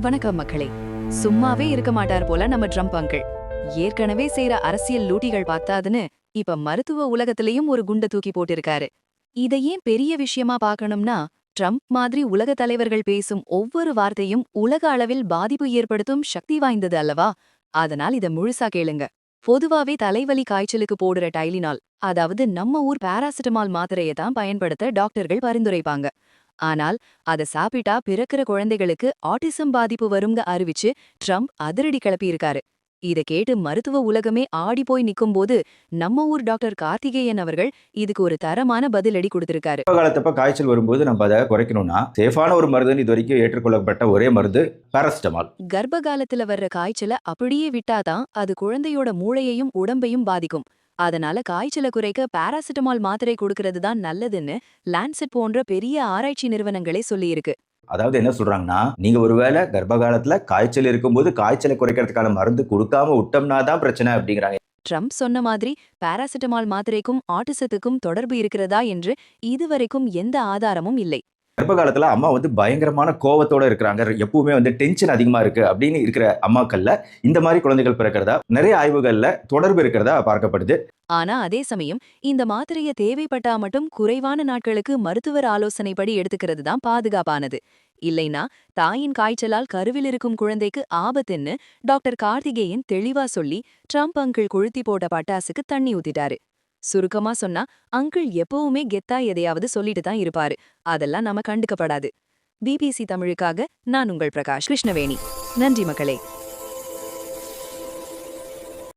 வணக்கம் மக்களே. சும்மாவே இருக்க மாட்டார் போல நம்ம ட்ரம்ப் அங்கிள். ஏற்கனவே செய்யற அரசியல் லூட்டிகள் பார்த்தாதுன்னு இப்ப மருத்துவ உலகத்திலயும் ஒரு குண்ட தூக்கி போட்டிருக்காரு. இதை ஏன் பெரிய விஷயமா பார்க்கணும்னா ட்ரம்ப் மாதிரி உலக தலைவர்கள் பேசும் ஒவ்வொரு வார்த்தையும் உலக அளவில் பாதிப்பு ஏற்படுத்தும் சக்தி வாய்ந்தது அல்லவா? அதனால் இத முழுசா கேளுங்க. பொதுவாவே தலைவலி காய்ச்சலுக்கு போடுற டைலினால் அதாவது நம்ம ஊர் பாராசிட்டமால் மாத்திரையை தான் பயன்படுத்த டாக்டர்கள் பரிந்துரைப்பாங்க. ஆனால் அத சாப்பிட்டா பிறக்கிற குழந்தைகளுக்கு ஆட்டிசம் பாதிப்பு வருங்க அறிவிச்சு ட்ரம்ப் அதிரடி கிளப்பியிருக்காரு. இத கேட்டு மருத்துவ உலகமே ஆடி போய் நிக்கும்போது நம்ம ஊர் டாக்டர் கார்த்திகேயன் அவர்கள் இதுக்கு ஒரு தரமான பதிலடி கொடுத்திருக்காரு. காலத்தப்ப காய்ச்சல் வரும்போது நம்ம அதை குறைக்கணும்னா சேஃபான ஒரு மருந்துன்னு இது வரைக்கும் ஏற்றுக்கொள்ளப்பட்ட ஒரே மருந்து பாராசிட்டமால். கர்ப்ப காலத்துல வர்ற காய்ச்சல அப்படியே விட்டாதான் அது குழந்தையோட மூளையையும் உடம்பையும் பாதிக்கும். அதனால காய்ச்சல குறைக்க பாராசிட்டமால் மாத்திரை கொடுக்கறது தான் நல்லதுன்னு லான்செட் போன்ற பெரிய ஆராய்ச்சி நிறுவனங்களே சொல்லியிருக்கு. அதாவது என்ன சொல்றாங்கன்னா நீங்க ஒருவேளை கர்ப்ப காலத்துல காய்ச்சல் இருக்கும்போது காய்ச்சலை குறைக்கிறதுக்கான மருந்து கொடுக்காம விட்டோம்னா தான் பிரச்சனை அப்படிங்கிறாங்க. ட்ரம்ப் சொன்ன மாதிரி பாராசிட்டமால் மாத்திரைக்கும் ஆட்டிசத்துக்கும் தொடர்பு இருக்கிறதா என்று இதுவரைக்கும் எந்த ஆதாரமும் இல்லை. கர்ப்ப காலத்துல அம்மா வந்து பயங்கரமான கோவத்தோட இருக்கிறாங்க. எப்பவுமே வந்து டென்ஷன் அதிகமா இருக்கு அப்படின்னு இருக்கிற அம்மாக்கள்ல இந்த மாதிரி குழந்தைகள் பிறக்கிறதா நிறைய ஆய்வுகள்ல தொடர்பு இருக்கிறதா பார்க்கப்படுது. ஆனா அதே சமயம் இந்த மாத்திரைய தேவைப்பட்டா மட்டும் குறைவான நாட்களுக்கு மருத்துவர் ஆலோசனைப்படி எடுத்துக்கிறது தான் பாதுகாப்பானது. இல்லைனா தாயின் காய்ச்சலால் கருவில் இருக்கும் குழந்தைக்கு ஆபத்துன்னு டாக்டர் கார்த்திகேயன் தெளிவா சொல்லி ட்ரம்ப் அங்கிள் கொளுத்தி போட்ட பட்டாசுக்கு தண்ணி ஊத்திட்டாரு. சுருக்கமா சொன்னா அங்கிள் எப்பவுமே கெத்தா எதையாவது சொல்லிட்டு தான் இருப்பாரு. அதெல்லாம் நம்ம கண்டுக்கப்படாது. பிபிசி தமிழுக்காக நான் உங்கள் பிரகாஷ். கிருஷ்ணவேணி. நன்றி மக்களே.